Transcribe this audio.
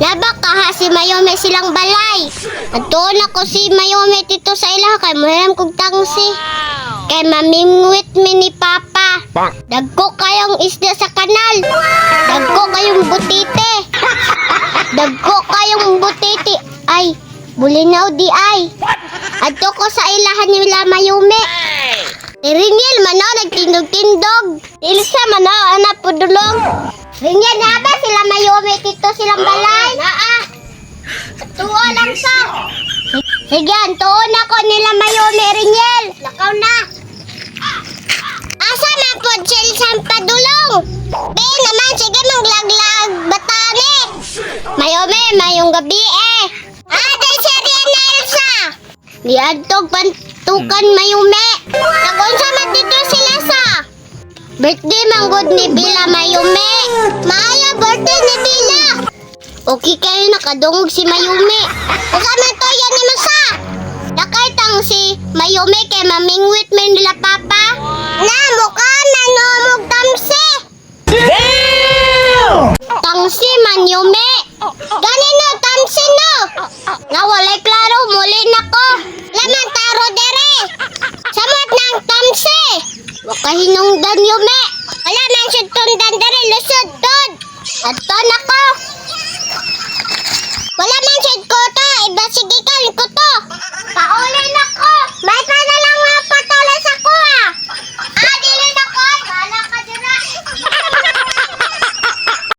Labak ka ha si Mayome silang balay. At doon ako si Mayome dito sa ilaha kay mahiram kong tangsi. Kay mamingwit mi ni Papa. Dagko kayong isda sa kanal. Dagko kayong butite. Dagko kayong butiti. Ay, bulinaw di ay. Adto ko sa ilahan nila Mayume. Ringil mano nagtindog-tindog. Ilsa silang balay? Naa. Tuwa lang sa. Sige, tuon ako nila Mayume Ringil. Lakaw na. Asa na po chill sa padulong? Be naman, sige maglaglag batani. Mayome, mayong gabi eh. Ah, dahil siya riyan na Elsa. Liadtog pantukan mayume. Nagunsa man dito sila sa. Birthday manggod ni Bila Mayume. Maaya birthday ni Bila. Okay kayo nakadungog si Mayume. Usa man to yan ni Masa. Nakay tang si Mayume kay mamingwit man nila papa. Na mukha na no mug tamsi. Tangsi man yume. Gani no tamsi no. Nga walay klaro muli nako. Laman taro dere. Samot ng tamsi. Wakahinungdan yume.